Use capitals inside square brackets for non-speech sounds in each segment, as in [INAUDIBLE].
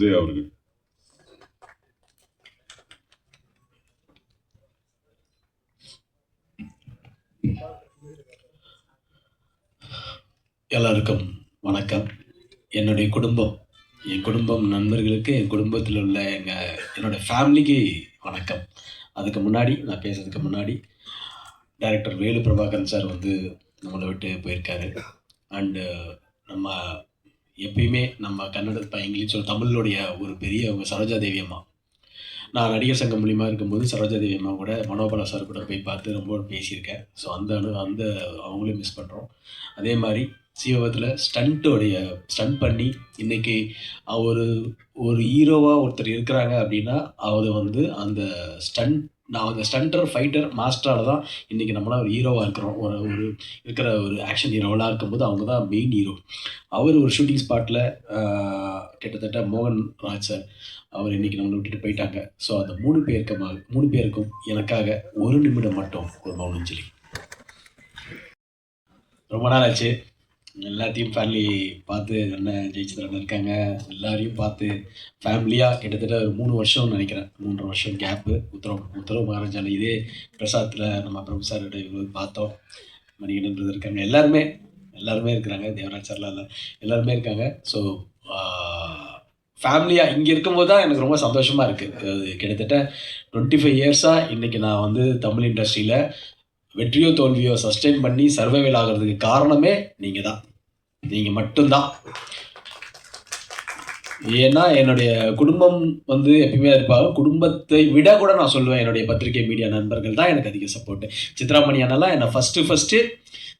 விஜய் அவர்கள் எல்லாருக்கும் வணக்கம். என்னுடைய குடும்பம் என் குடும்பம் நண்பர்களுக்கு என் குடும்பத்தில் உள்ள எங்கள் என்னோடய ஃபேமிலிக்கு வணக்கம். அதுக்கு முன்னாடி நான் பேசுறதுக்கு முன்னாடி டைரக்டர் வேலு பிரபாகரன் சார் வந்து நம்மளை விட்டு போயிருக்காரு. அண்டு நம்ம எப்பயுமே நம்ம கன்னட இப்போ இங்கிலீஷ் சொல்ல தமிழோடைய ஒரு பெரிய அவங்க சரோஜா தேவி அம்மா. நான் நடிகர் சங்கம் மூலியமாக இருக்கும்போது சரோஜா தேவி அம்மா கூட மனோபலா சார் கூட போய் பார்த்து ரொம்ப பேசியிருக்கேன். ஸோ அந்த அனு அந்த அவங்களையும் மிஸ் பண்ணுறோம் அதே மாதிரி சீவகத்தில் ஸ்டண்ட்டோடைய ஸ்டண்ட் பண்ணி இன்னைக்கு ஒரு ஒரு ஹீரோவாக ஒருத்தர் இருக்கிறாங்க அப்படின்னா அவர் வந்து அந்த ஸ்டண்ட் நான் அந்த ஸ்டண்டர் ஃபைட்டர் மாஸ்டரால் தான் இன்றைக்கி நம்மளாம் ஒரு ஹீரோவாக இருக்கிறோம். ஒரு ஒரு இருக்கிற ஒரு ஆக்ஷன் ஹீரோவெலாம் இருக்கும்போது அவங்க தான் மெயின் ஹீரோ அவர் ஒரு ஷூட்டிங் ஸ்பாட்டில் கிட்டத்தட்ட மோகன் ராஜ் சார் அவர் இன்றைக்கி நம்மளை விட்டுட்டு போயிட்டாங்க. ஸோ அந்த மூணு பேருக்கு மூணு பேருக்கும் எனக்காக ஒரு நிமிடம் மட்டும் ஒரு மௌனஞ்சலி ரொம்ப நாள் ஆச்சு. எல்லாத்தையும் ஃபேமிலி பார்த்து அண்ணன் ஜெயிச்சிதரன் இருக்காங்க. எல்லாரையும் பார்த்து ஃபேமிலியாக கிட்டத்தட்ட ஒரு மூணு வருஷம்னு நினைக்கிறேன். மூன்று வருஷம் கேப்பு உத்தரவு உத்தரவு மகாராஜாவில் இதே பிரசாத்தில் நம்ம பிரபு சாரோட பார்த்தோம். மணிகண்டன் இருக்காங்க. எல்லாருமே எல்லாருமே இருக்கிறாங்க. தேவராஜ் சார்லாம் எல்லாருமே இருக்காங்க. ஸோ ஃபேமிலியாக இங்கே இருக்கும்போது தான் எனக்கு ரொம்ப சந்தோஷமாக இருக்குது அது கிட்டத்தட்ட டுவெண்ட்டி ஃபைவ் இயர்ஸாக இன்றைக்கி நான் வந்து தமிழ் இண்டஸ்ட்ரியில் வெற்றியோ தோல்வியோ சஸ்டெயின் பண்ணி சர்வைவல் ஆகிறதுக்கு காரணமே நீங்கள் தான் நீங்கள் மட்டும்தான். ஏன்னா என்னுடைய குடும்பம் வந்து எப்பயுமே இருப்பாங்க. குடும்பத்தை விட கூட நான் சொல்லுவேன் என்னுடைய பத்திரிகை மீடியா நண்பர்கள் தான் எனக்கு அதிக சப்போர்ட் சித்ராமணி அண்ணெல்லாம் என்னை ஃபஸ்ட்டு ஃபஸ்ட்டு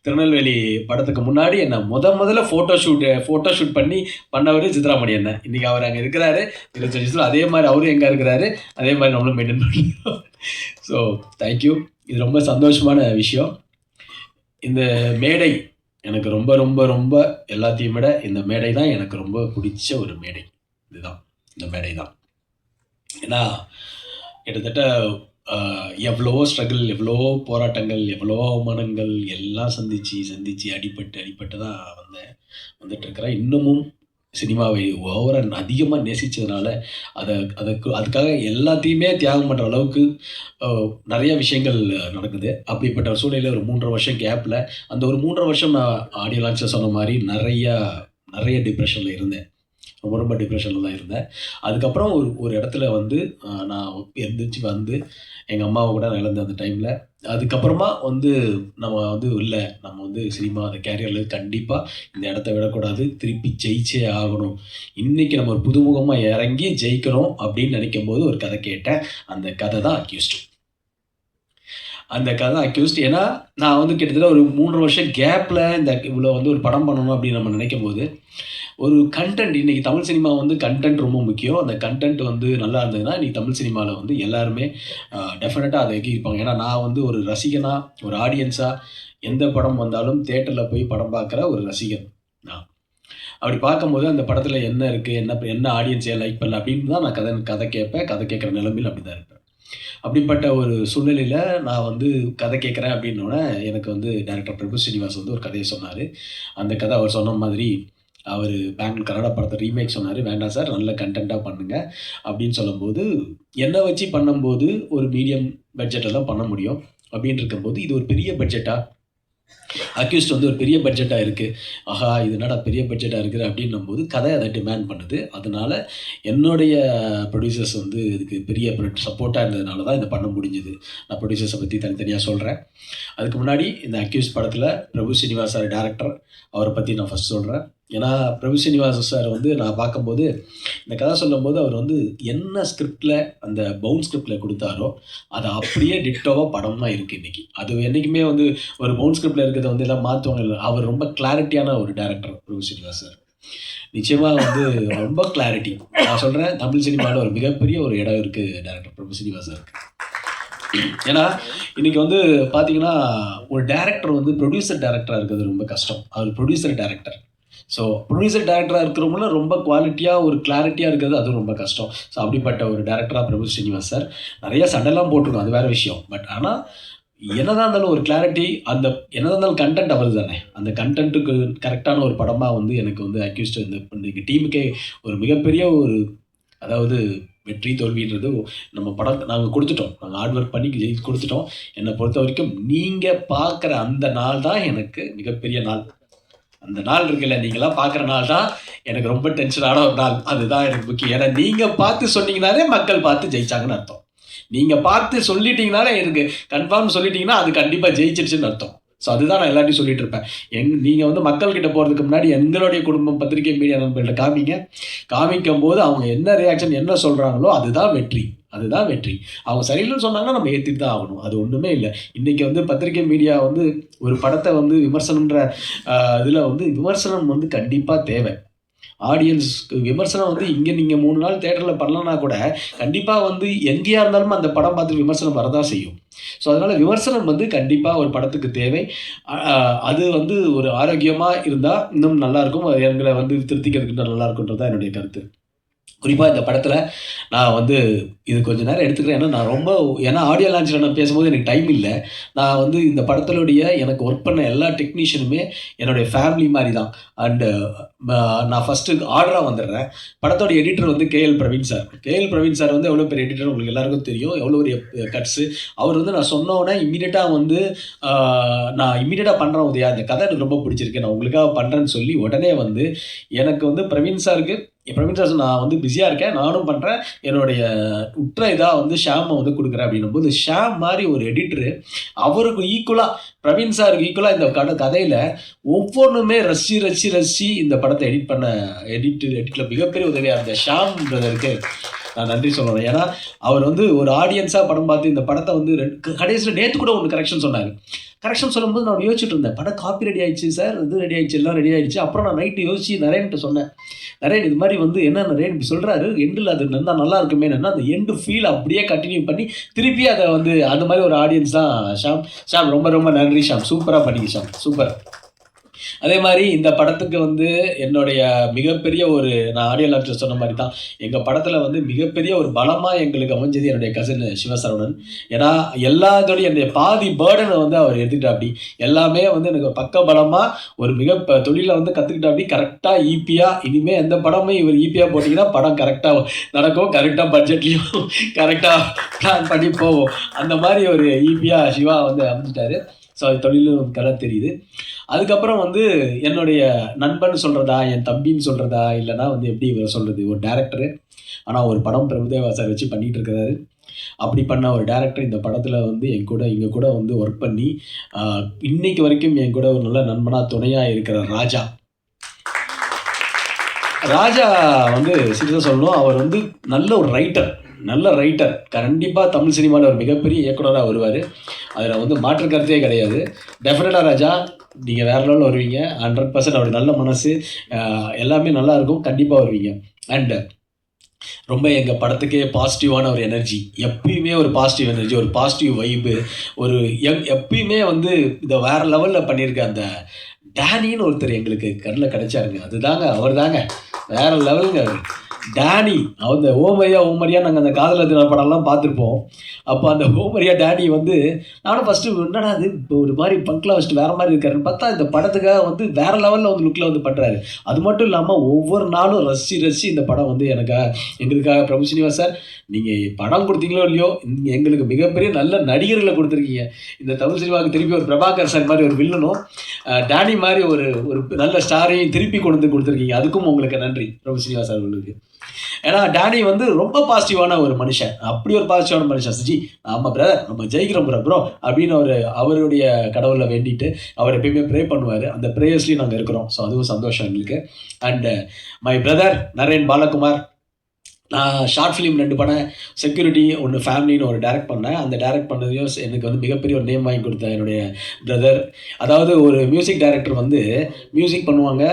திருநெல்வேலி படத்துக்கு முன்னாடி என்னை முத முதல்ல ஃபோட்டோ ஷூட் ஃபோட்டோ ஷூட் பண்ணி பண்ணவர் சித்ராமணி அண்ணன் இன்றைக்கி அவர் அங்கே இருக்கிறாரு. இருபத்தஞ்சு வயசுல அதே மாதிரி அவரும் எங்கே இருக்கிறாரு. அதே மாதிரி நம்மளும் மெயின்டைன் பண்ணிக்கிறோம் ஸோ தேங்க்யூ இது ரொம்ப சந்தோஷமான விஷயம். இந்த மேடை எனக்கு ரொம்ப ரொம்ப ரொம்ப எல்லாத்தையும் விட இந்த மேடை தான் எனக்கு ரொம்ப பிடிச்ச ஒரு மேடை. இதுதான். இந்த மேடை தான். ஏன்னா கிட்டத்தட்ட எவ்வளவோ ஸ்ட்ரகிள் எவ்வளவோ போராட்டங்கள் எவ்வளவோ அவமானங்கள் எல்லாம் சந்திச்சு சந்திச்சு அடிபட்டு அடிபட்டு தான் வந்தேன். வந்துட்டு இருக்கிறேன். இன்னமும் சினிமாவை ஓவராக அதிகமாக நேசித்ததுனால அதை அதுக்கு அதுக்காக எல்லாத்தையுமே தியாகம் பண்ணுற அளவுக்கு நிறைய விஷயங்கள் நடக்குது. அப்படிப்பட்ட சூழ்நிலையில் ஒரு மூன்றரை வருஷம் கேப்பில் அந்த ஒரு மூன்றரை வருஷம் நான் ஆடியோ லான்ச்சில் சொன்ன மாதிரி நிறையா நிறைய டிப்ரெஷனில் இருந்தேன். ரொம்ப ரொம்ப டிப்ரெஷனில் தான் இருந்தேன். அதுக்கப்புறம் ஒரு ஒரு இடத்துல வந்து நான் எந்திரிச்சு வந்து எங்கள் அம்மாவை கூட நான் இழந்த அந்த டைமில் அதுக்கப்புறமா வந்து நம்ம வந்து இல்லை நம்ம வந்து சினிமா அந்த கேரியரில் கண்டிப்பாக இந்த இடத்த விடக்கூடாது. திருப்பி ஜெயிச்சே ஆகணும். இன்றைக்கி நம்ம ஒரு புதுமுகமாக இறங்கி ஜெயிக்கணும் அப்படின்னு நினைக்கும் போது ஒரு கதை கேட்டேன். அந்த கதை தான் அக்யூஸ்ட் அந்த கதை அக்யூஸ்ட் ஏன்னா நான் வந்து கிட்டத்தட்ட ஒரு மூன்று வருஷம் கேப்பில் இந்த இவ்வளோ வந்து ஒரு படம் பண்ணணும் அப்படின்னு நம்ம நினைக்கும் போது ஒரு கண்டென்ட் இன்னைக்கு தமிழ் சினிமா வந்து கண்டென்ட் ரொம்ப முக்கியம். அந்த கண்டென்ட் வந்து நல்லா இருந்ததுன்னா இன்னைக்கு தமிழ் சினிமாவில் வந்து எல்லாருமே டெஃபினட்டாக அதை எகிருப்பாங்க ஏன்னா நான் வந்து ஒரு ரசிகனாக ஒரு ஆடியன்ஸாக எந்த படம் வந்தாலும் தேட்டரில் போய் படம் பார்க்குற ஒரு ரசிகன் நான். அப்படி பார்க்கும்போது அந்த படத்தில் என்ன இருக்குது என்ன என்ன ஆடியன்ஸே லைக் பண்ணல அப்படின்னு தான் நான் கதை கதை கேட்பேன். கதை கேட்குற நிலமையில் அப்படி தான் இருப்பேன். அப்படிப்பட்ட ஒரு சூழ்நிலையில் நான் வந்து கதை கேட்குறேன் அப்படின்னோடனே எனக்கு வந்து டேரக்டர் பிரபு ஸ்ரீனிவாஸ் வந்து ஒரு கதையை சொன்னார். அந்த கதை அவர் சொன்ன மாதிரி அவர் பேங்க் கன்னடா படத்தை ரீமேக் சொன்னார். வேண்டாம் சார் நல்ல கண்டென்ட்டாக பண்ணுங்க. அப்படின்னு சொல்லும்போது என்னை வச்சு பண்ணும்போது ஒரு மீடியம் பட்ஜெட்டில் தான் பண்ண முடியும். அப்படின்னு இருக்கும்போது இது ஒரு பெரிய பட்ஜெட்டாக அக்யூஸ்ட் வந்து ஒரு பெரிய பட்ஜெட்டாக இருக்குது ஆஹா இது என்னடா பெரிய பட்ஜெட்டாக இருக்குது அப்படின்னும் போது கதை அதை டிமாண்ட் பண்ணுது. அதனால் என்னுடைய ப்ரொடியூசர்ஸ் வந்து இதுக்கு பெரிய சப்போர்ட்டாக இருந்ததுனால தான் இதை பண்ண முடிஞ்சுது. நான் ப்ரொடியூசர்ஸை பற்றி தனித்தனியாக சொல்கிறேன் அதுக்கு முன்னாடி இந்த அக்யூஸ் படத்தில் பிரபு ஸ்ரீனிவாஸ் சார் டேரக்டர் அவரை பற்றி நான் ஃபஸ்ட் சொல்கிறேன் ஏன்னா பிரபு ஸ்ரீனிவாஸ் சார் வந்து நான் பார்க்கும்போது இந்த கதை சொல்லும்போது அவர் வந்து என்ன ஸ்கிரிப்டில் அந்த பவுன் ஸ்கிரிப்டில் கொடுத்தாரோ அது அப்படியே டிட்டோவாக படமாக இருக்குது இன்றைக்கி அது என்றைக்குமே வந்து ஒரு பவுன் ஸ்கிரிப்டில் இருக்கிறத வந்து எல்லாம் மாற்றுவாங்க இல்லை அவர் ரொம்ப கிளாரிட்டியான ஒரு டேரக்டர் பிரபு ஸ்ரீனிவாஸ் சார். நிச்சயமாக வந்து ரொம்ப கிளாரிட்டி நான் சொல்கிறேன் தமிழ் சினிமாவில் ஒரு மிகப்பெரிய ஒரு இடம் இருக்குது டேரக்டர் பிரபு ஸ்ரீனிவாஸ் சாருக்கு. ஏன்னா இன்னைக்கு வந்து பார்த்தீங்கன்னா ஒரு டேரக்டர் வந்து ப்ரொடியூசர் டேரக்டராக இருக்கிறது ரொம்ப கஷ்டம். அவர் ப்ரொடியூசர் டேரக்டர் ஸோ ப்ரொடியூசர் டேரக்டராக இருக்கிறவங்களும் ரொம்ப குவாலிட்டியாக ஒரு கிளாரிட்டியாக இருக்கிறது அதுவும் ரொம்ப கஷ்டம். ஸோ அப்படிப்பட்ட ஒரு டேரக்டராக பிரபு ஸ்ரீனிவாஸ் சார். நிறைய சண்டைலாம் போட்டிருக்கோம் அது வேற விஷயம். பட் ஆனால் என்னதான் இருந்தாலும் ஒரு கிளாரிட்டி அந்த என்னதான் இருந்தாலும் கண்டென்ட் அவர் தானே அந்த கண்டென்ட்டுக்கு கரெக்டான ஒரு படமாக வந்து எனக்கு வந்து அக்யூஸ்ட் இந்த இன்றைக்கு டீமுக்கே ஒரு மிகப்பெரிய ஒரு அதாவது வெற்றி தோல்வின்றது நம்ம படம் நாங்கள் கொடுத்துட்டோம். நாங்கள் ஹார்ட் ஒர்க் பண்ணி ஜெயிச்சு கொடுத்துட்டோம். என்னை பொறுத்த வரைக்கும் நீங்கள் பார்க்குற அந்த நாள் தான் எனக்கு மிகப்பெரிய நாள். அந்த நாள் இருக்குல்ல நீங்களாம் பார்க்குற நாள் தான் எனக்கு ரொம்ப டென்ஷனான ஒரு நாள். அதுதான் எனக்கு முக்கியம். ஏன்னா நீங்கள் பார்த்து சொன்னீங்கனாலே மக்கள் பார்த்து ஜெயிச்சாங்கன்னு அர்த்தம். நீங்கள் பார்த்து சொல்லிட்டீங்கனாலே எனக்கு கன்ஃபார்ம் சொல்லிட்டீங்கன்னா அது கண்டிப்பாக ஜெயிச்சிருச்சுன்னு அர்த்தம். ஸோ அதுதான் நான் எல்லாத்தையும் சொல்லிட்டு இருப்பேன் எங் நீங்கள் வந்து மக்கள்கிட்ட போகிறதுக்கு முன்னாடி எங்களுடைய குடும்பம் பத்திரிகை மீடியா நண்பர்கள்ட்ட காமிங்க. காமிக்கும் போது அவங்க என்ன ரியாக்ஷன் என்ன சொல்கிறாங்களோ அதுதான் வெற்றி. அதுதான் வெற்றி. அவங்க சரியில்லைன்னு சொன்னாங்கன்னா நம்ம ஏற்றிட்டு தான் ஆகணும். அது ஒன்றுமே இல்லை. இன்றைக்கி வந்து பத்திரிகை மீடியா வந்து ஒரு படத்தை வந்து விமர்சனம்ன்ற இதில் வந்து விமர்சனம் வந்து கண்டிப்பாக தேவை. ஆடியன்ஸ் விமர்சனம் வந்து இங்கே நீங்கள் மூணு நாள் தேட்டரில் பண்ணலன்னா கூட கண்டிப்பாக வந்து எங்கேயா இருந்தாலும் அந்த படம் பார்த்து விமர்சனம் வரதான் செய்யும். ஸோ அதனால் விமர்சனம் வந்து கண்டிப்பாக ஒரு படத்துக்கு தேவை. அது வந்து ஒரு ஆரோக்கியமாக இருந்தால் இன்னும் நல்லாயிருக்கும் எங்களை வந்து திருத்திக்கிறதுக்கு நல்லாயிருக்குன்றது தான் என்னுடைய கருத்து. குறிப்பாக இந்த படத்தில் நான் வந்து இது கொஞ்சம் நேரம் எடுத்துக்கிறேன். ஏன்னா நான் ரொம்ப ஏன்னா ஆடியோ லான்ச்சில் நான் பேசும்போது எனக்கு டைம் இல்லை. நான் வந்து இந்த படத்தினுடைய எனக்கு ஒர்க் பண்ண எல்லா டெக்னீஷியனுமே என்னுடைய ஃபேமிலி மாதிரி தான் அண்டு நான் ஃபஸ்ட்டு ஆர்டராக வந்துடுறேன். படத்தோட எடிட்டர் வந்து K L Praveen sir. K L Praveen sir வந்து எவ்வளோ பெரிய எடிட்டர் உங்களுக்கு எல்லாருக்கும் தெரியும். எவ்வளோ பெரிய கட்ஸு அவர் வந்து நான் சொன்ன இம்மீடியட்டாக வந்து நான் இம்மீடியட்டாக பண்ணுறேன் உதயா. இந்த கதை எனக்கு ரொம்ப பிடிச்சிருக்கு. நான் உங்களுக்காக பண்ணுறேன்னு சொல்லி உடனே வந்து எனக்கு வந்து பிரவீன் சாருக்கு பிரவீன் சார் நான் வந்து பிஸியாக இருக்கேன். நானும் பண்ணுறேன் என்னுடைய உற்ற இதாக வந்து ஷாமை வந்து கொடுக்குறேன். அப்படின்னும் போது ஷாம் மாதிரி ஒரு எடிட்டரு அவருக்கு ஈக்குவலாக பிரவீன் சாருக்கு ஈக்குவலாக இந்த கட கதையில் ஒவ்வொன்றுமே ரசி ரசி ரசி இந்த படத்தை எடிட் பண்ண எடிட் எடிட்டில் மிகப்பெரிய உதவியாக இருந்த ஷாம் பிரதருக்கு நான் நன்றி சொல்லணும். ஏன்னா அவர் வந்து ஒரு ஆடியன்ஸாக படம் பார்த்து இந்த படத்தை வந்து ரெண்டு கடைசியில் நேற்று கூட ஒன்று கரெக்ஷன் சொன்னார். கரெக்ஷன் சொல்லும்போது நான் யோசிச்சுட்டு இருந்தேன் படம் காப்பி ரெடி ஆயிடுச்சு சார் இது ரெடி ஆயிடுச்சு எல்லாம் ரெடி ஆயிடுச்சு. அப்புறம் நான் நைட்டு யோசிச்சு நரேன்கிட்ட சொன்னேன். நரேன் இது மாதிரி வந்து என்ன நரேன் இப்படி சொல்கிறாரு எண்டில் அது நல்லா நல்லா இருக்குமே என்னன்னா அந்த எண்டு ஃபீல் அப்படியே கண்டினியூ பண்ணி திருப்பி அதை வந்து அந்த மாதிரி ஒரு ஆடியன்ஸ் தான் ஷாம். ஷாம் ரொம்ப ரொம்ப நன்றி ஷாம். சூப்பராக பண்ணிங்க ஷாம். சூப்பர். அதே மாதிரி இந்த படத்துக்கு வந்து என்னுடைய மிகப்பெரிய ஒரு நான் ஆடியோ லான்ச்சில் சொன்ன மாதிரி தான் எங்கள் படத்தில் வந்து மிகப்பெரிய ஒரு பலமாக எங்களுக்கு அமைஞ்சது என்னுடைய கசின் சிவசரவணன். ஏன்னா எல்லாத்தோடைய என்னுடைய பாதி பேர்டனை வந்து அவர் எடுத்துக்கிட்டாப்படி எல்லாமே வந்து எனக்கு பக்க பலமாக ஒரு மிக தொழிலை வந்து கற்றுக்கிட்டாப்படி கரெக்டாக ஈப்பியாக இனிமேல் எந்த படமும் இவர் ஈப்பியாக போட்டிங்கன்னா படம் கரெக்டாக நடக்கும். கரெக்டாக பட்ஜெட்லேயும் கரெக்டாக பிளான் பண்ணி போவோம் அந்த மாதிரி ஒரு ஈபியாக சிவா வந்து அமைஞ்சிட்டாரு. ஸோ அது தொழிலும் கதை தெரியுது. அதுக்கப்புறம் வந்து என்னுடைய நண்பன் சொல்கிறதா என் தம்பின்னு சொல்கிறதா இல்லைனா வந்து எப்படி இவர் சொல்கிறது ஒரு டேரக்டரு ஆனால் ஒரு படம் பிரபுதேவா சார் வச்சு பண்ணிகிட்டு இருக்கிறாரு. அப்படி பண்ண ஒரு டேரக்டர் இந்த படத்தில் வந்து என் கூட இங்கே கூட வந்து ஒர்க் பண்ணி இன்னைக்கு வரைக்கும் என் கூட ஒரு நல்ல நண்பனாக துணையாக இருக்கிற ராஜா. ராஜா வந்து சிறிதாக சொல்லணும் அவர் வந்து நல்ல ஒரு ரைட்டர் நல்ல ரைட்டர் கண்டிப்பாக தமிழ் சினிமாவில் ஒரு மிகப்பெரிய இயக்குனராக வருவார். அதில் வந்து மாற்று கருத்தே கிடையாது. டெஃபினட்டாக ராஜா நீங்கள் வேற லெவலில் வருவீங்க. ஹண்ட்ரட் பர்சன்ட் அவருடைய நல்ல மனசு எல்லாமே நல்லா இருக்கும். கண்டிப்பாக வருவீங்க. அண்டு ரொம்ப எங்கள் படத்துக்கே பாசிட்டிவான ஒரு எனர்ஜி எப்பயுமே ஒரு பாசிட்டிவ் எனர்ஜி ஒரு பாசிட்டிவ் வைப்பு ஒரு எப் எப்பயுமே வந்து இதை வேற லெவலில் பண்ணியிருக்க அந்த டேனின்னு ஒருத்தர் எங்களுக்கு கண்ணில் கிடைச்சாருங்க. அதுதாங்க அவர் தாங்க வேற லெவலுங்க அவர். டேனி அந்த ஓமரியா ஓமரியா நாங்கள் அந்த காதலர் தின படம்லாம் பார்த்துருப்போம். அப்போ அந்த ஹோமரியா டேனி வந்து நானும் ஃபஸ்ட்டு என்னடா அது இப்போ ஒரு மாதிரி பங்க்லாம் வச்சுட்டு வேறு மாதிரி இருக்காருன்னு பார்த்தா இந்த படத்துக்காக வந்து வேறு லெவலில் வந்து லுக்கில் வந்து பண்ணுறாரு அது மட்டும் இல்லாமல் ஒவ்வொரு நாளும் ரசி ரசி இந்த படம் வந்து எனக்காக எங்களுக்காக பிரபு சினிவாஸ் சார் நீங்கள் படம் கொடுத்தீங்களோ இல்லையோ நீங்க எங்களுக்கு மிகப்பெரிய நல்ல நடிகர்களை கொடுத்துருக்கீங்க. இந்த தமிழ் சினிமாவுக்கு திருப்பி ஒரு பிரபாகர் சார் மாதிரி ஒரு வில்லனும் டேனி மாதிரி ஒரு ஒரு நல்ல ஸ்டாரையும் திருப்பி கொண்டு வந்து கொடுத்துருக்கீங்க. அதுக்கும் உங்களுக்கு நன்றி பிரபு சார் உங்களுக்கு ஏன்னா டேனி வந்து ரொம்ப பாசிட்டிவான ஒரு மனுஷன். அப்படி ஒரு பாசிட்டிவான மனுஷன். சஜி ஆமாம் பிரதர் நம்ம ஜெயிக்கிறோம் ப்ரோ ப்ரோ அப்படின்னு அவர் அவருடைய கடவுளை வேண்டிட்டு அவர் எப்பயுமே ப்ரே பண்ணுவார். அந்த ப்ரேயர்ஸ்லேயும் நாங்கள் இருக்கிறோம். ஸோ அதுவும் சந்தோஷம் எங்களுக்கு. And my brother Naren Balakumar நான் ஷார்ட் ஃபிலிம் ரெண்டு படம் செக்யூரிட்டி ஒன்று ஃபேமிலின்னு ஒரு டைரக்ட் பண்ணேன். அந்த டைரக்ட் பண்ணதையும் எனக்கு வந்து மிகப்பெரிய ஒரு நேம் வாங்கி கொடுத்த என்னுடைய பிரதர் அதாவது ஒரு மியூசிக் டைரக்டர் வந்து மியூசிக் பண்ணுவாங்க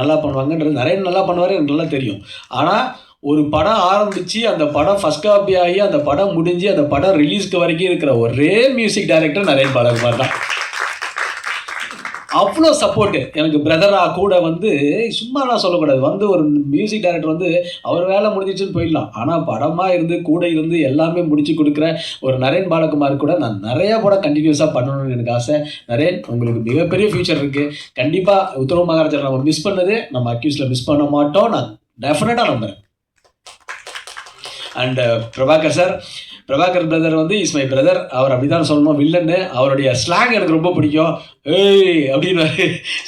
நல்லா பண்ணுவாங்கன்றது நிறைய நல்லா பண்ணுவார் எனக்கு நல்லா தெரியும். ஆனால் ஒரு படம் ஆரம்பித்து அந்த படம் ஃபஸ்ட் காப்பி ஆகி அந்த படம் முடிஞ்சு அந்த படம் ரிலீஸ்க்கு வரைக்கும் இருக்கிற ஒரே மியூசிக் டைரக்டர் நரேன் பாலகுமார் தான். அவ்வளோ சப்போர்ட்டு எனக்கு பிரதராக கூட வந்து சும்மாலாம் சொல்லக்கூடாது. வந்து ஒரு மியூசிக் டைரக்டர் வந்து அவர் வேலை முடிஞ்சிச்சுன்னு போயிடலாம். ஆனால் படமாக இருந்து கூட இருந்து எல்லாமே முடிச்சு கொடுக்குற ஒரு நரேன் பாலகுமார் கூட நான் நிறையா படம் கண்டினியூஸாக பண்ணணும்னு எனக்கு ஆசை. நரேன் உங்களுக்கு மிகப்பெரிய ஃபியூச்சர் இருக்குது கண்டிப்பாக உத்தரவு மகாராஜர் நம்ம மிஸ் பண்ணது. நம்ம அக்யூஸில் மிஸ் பண்ண மாட்டோம். நான் டெஃபினட்டாக நம்புறேன். And uh, Prabhakar sir Prabhakar brother வந்து இஸ் மை பிரதர் அவர் அப்படி தான் சொல்லணும். வில்லன்னு அவருடைய ஸ்லாங் எனக்கு ரொம்ப பிடிக்கும். ஏய் அப்படின்னு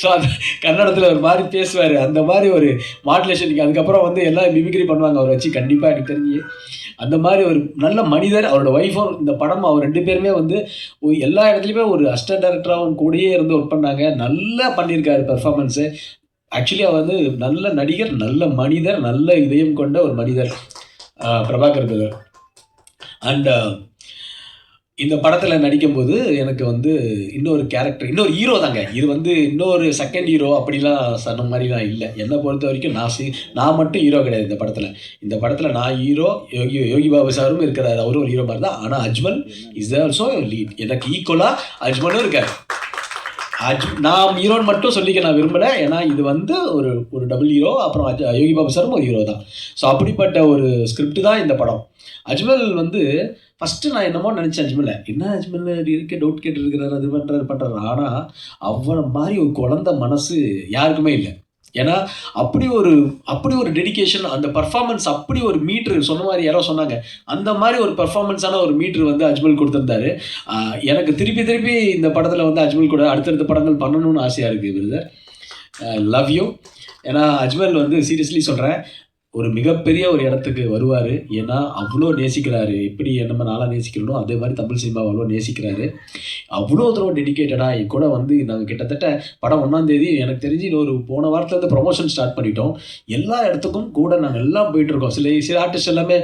ஸோ அந்த கன்னடத்தில் ஒரு மாதிரி பேசுவார். அந்த மாதிரி ஒரு மாடுலேஷன் அதுக்கப்புறம் வந்து எல்லாம் மிமிக்ரி பண்ணுவாங்க. அவரை வச்சு கண்டிப்பாக எனக்கு தெரிஞ்சு. அந்த மாதிரி ஒரு நல்ல மனிதர். அவரோட ஒய்ஃபும் இந்த படம் அவர் ரெண்டு பேருமே வந்து எல்லா இடத்துலையுமே ஒரு அசிஸ்டன்ட் டேரக்டராகவும் கூடயே இருந்து ஒர்க் பண்ணாங்க. நல்லா பண்ணியிருக்காரு பெர்ஃபார்மன்ஸு ஆக்சுவலி அவர் வந்து நல்ல நடிகர் நல்ல மனிதர் நல்ல இதயம் கொண்ட ஒரு மனிதர். பிரபாகர் பிரதர் அண்ட் uh, இந்த படத்தில் நடிக்கும்போது எனக்கு வந்து இன்னொரு கேரக்டர் இன்னொரு ஹீரோ தாங்க. இது வந்து இன்னொரு செகண்ட் ஹீரோ அப்படிலாம் சொன்ன மாதிரிலாம் இல்லை. என்னை பொறுத்த வரைக்கும் நான் சி நான் மட்டும் ஹீரோ கிடையாது இந்த படத்தில். இந்த படத்தில் நான் ஹீரோ யோகி யோகி பாபு சாரும் இருக்கிறார். அவரும் ஒரு ஹீரோ மாதிரி தான். ஆனால் அஜ்மல் இஸ் ஆல்சோ லீட் எனக்கு ஈக்குவலாக அஜ்மலும் இருக்கார். அஜ் நான் ஹீரோன்னு மட்டும் சொல்லிக்க நான் விரும்பலை. ஏன்னா இது வந்து ஒரு ஒரு டபுள் ஹீரோ அப்புறம் அஜ் யோகி பாபு சாரும் ஒரு ஹீரோ தான். ஸோ அப்படிப்பட்ட ஒரு ஸ்கிரிப்ட் தான் இந்த படம். அஜ்மல் வந்து ஃபஸ்ட்டு நான் என்னமோ நினச்சேன் அஜ்மலை என்ன அஜ்மல் இருக்க டவுட் கேட்டுருக்கிறாரு அது பண்ணுறாரு பண்ணுறாரு ஆனால் அவனை மாதிரி ஒரு குழந்த மனசு யாருக்குமே இல்லை. ஏன்னா அப்படி ஒரு அப்படி ஒரு டெடிகேஷன் அந்த பர்ஃபார்மன்ஸ் அப்படி ஒரு மீட்ரு சொன்ன மாதிரி யாரோ சொன்னாங்க. அந்த மாதிரி ஒரு பர்ஃபார்மன்ஸான ஒரு மீட்ரு வந்து அஜ்மல் கொடுத்துருந்தாரு. எனக்கு திருப்பி திருப்பி இந்த படத்தில் வந்து அஜ்மல் கூட அடுத்தடுத்த படங்கள் பண்ணணும்னு ஆசையாக இருக்குது பிரதர் லவ் யூ ஏன்னா அஜ்மல் வந்து சீரியஸ்லி சொல்கிறேன் ஒரு மிகப்பெரிய ஒரு இடத்துக்கு வருவார். ஏன்னா அவ்வளோ நேசிக்கிறாரு. எப்படி நம்ம நாளாக நேசிக்கிறனோ அதே மாதிரி தமிழ் சினிமாவை அவ்வளோ நேசிக்கிறாரு. அவ்வளோ தூரம் டெடிக்கேட்டடாக என் கூட வந்து நாங்கள் கிட்டத்தட்ட படம் ஒன்றாம் தேதி எனக்கு தெரிஞ்சு ஒரு போன வாரத்துலேருந்து ப்ரொமோஷன் ஸ்டார்ட் பண்ணிட்டோம். எல்லா இடத்துக்கும் கூட நாங்கள் எல்லாம் போயிட்டுருக்கோம் சில சில ஆர்டிஸ்ட் எல்லாமே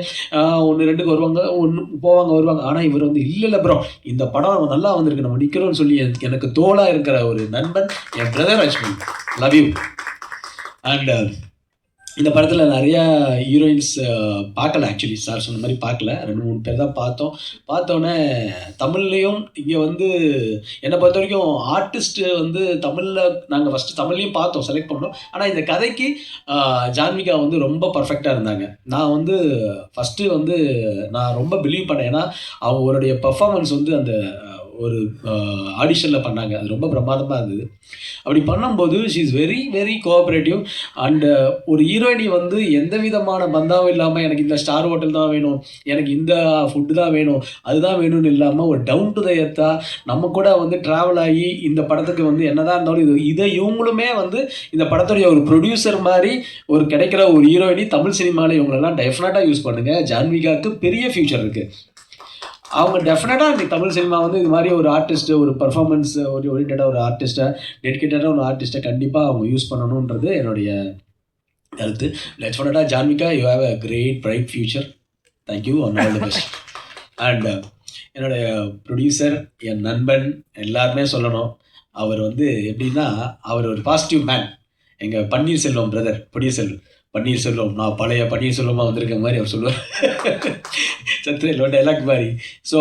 ஒன்று ரெண்டுக்கு வருவாங்க ஒன்று போவாங்க வருவாங்க. ஆனால் இவர் வந்து இல்லை இல்லை ப்ரோ இந்த படம் நல்லா வந்திருக்கு. நம்ம நிற்கிறோம்னு சொல்லி எனக்கு- தோலாக தோளாக இருக்கிற ஒரு நண்பன் என் brother Lakshmi love you and இந்த படத்தில் நிறையா ஹீரோயின்ஸ் பார்க்கல ஆக்சுவலி சார் சொன்ன மாதிரி பார்க்கல. ரெண்டு மூணு பேர் தான் பார்த்தோம். பார்த்தோன்னே தமிழ்லேயும் இங்கே வந்து என்னை பொறுத்த வரைக்கும் ஆர்டிஸ்ட்டு வந்து தமிழில் நாங்கள் ஃபஸ்ட்டு தமிழ்லையும் பார்த்தோம் செலக்ட் பண்ணோம். ஆனால் இந்த கதைக்கு ஜான்விகா வந்து ரொம்ப பர்ஃபெக்டாக இருந்தாங்க. நான் வந்து ஃபஸ்ட்டு வந்து நான் ரொம்ப பிலீவ் பண்ணேன். ஏன்னா அவங்களுடைய பர்ஃபார்மன்ஸ் வந்து அந்த ஒரு ஆடிஷனில் பண்ணாங்க. அது ரொம்ப பிரமாதமாக இருந்தது. அப்படி பண்ணும்போது she is very very cooperative and ஒரு ஹீரோயினி வந்து எந்த விதமான பந்தாவும் இல்லாமல் எனக்கு இந்த ஸ்டார் ஹோட்டல் தான் வேணும் எனக்கு இந்த ஃபுட்டு தான் வேணும் அதுதான் வேணும்னு இல்லாமல் ஒரு டவுன் டு த எர்த்தா நம்ம கூட வந்து ட்ராவல் ஆகி இந்த படத்துக்கு வந்து என்னதான் இருந்தாலும் இது இதை இவங்களுமே வந்து இந்த படத்துடைய ஒரு ப்ரொடியூசர் மாதிரி ஒரு கிடைக்கிற ஒரு ஹீரோயினி தமிழ் சினிமாவில் இவங்களெல்லாம் டெஃபினட்டாக யூஸ் பண்ணுங்கள் ஜான்விகாவுக்கு பெரிய ஃபியூச்சர் இருக்குது அவங்க டெஃபினட்டாக இன்னைக்கு தமிழ் சினிமா வந்து இது மாதிரி ஒரு ஆர்டிஸ்ட் ஒரு பர்ஃபார்மன்ஸ் ஒரு ஓரியன்டாக ஒரு ஆர்டிஸ்ட்டை டெடிக்கேட்டடாக ஒரு ஆர்டிஸ்ட்டை கண்டிப்பாக அவங்க யூஸ் பண்ணணுன்றது என்னுடைய கருத்து. டெஃபினட்டாக Janvika you have a great bright future thank you and all the best and என்னுடைய ப்ரொடியூசர் என் நண்பன் எல்லாருமே சொல்லணும். அவர் வந்து எப்படின்னா அவர் ஒரு பாசிட்டிவ் மேன் எங்கள் பன்னீர்செல்வம் பிரதர் ப்ரொடியூசர் பன்னீர்செல்வம் நான் பழைய பன்னீர்செல்வமாக வந்திருக்க மாதிரி அவர் சொல்லுவார். சத்ரேலோட டைலாக் மாதிரி ஸோ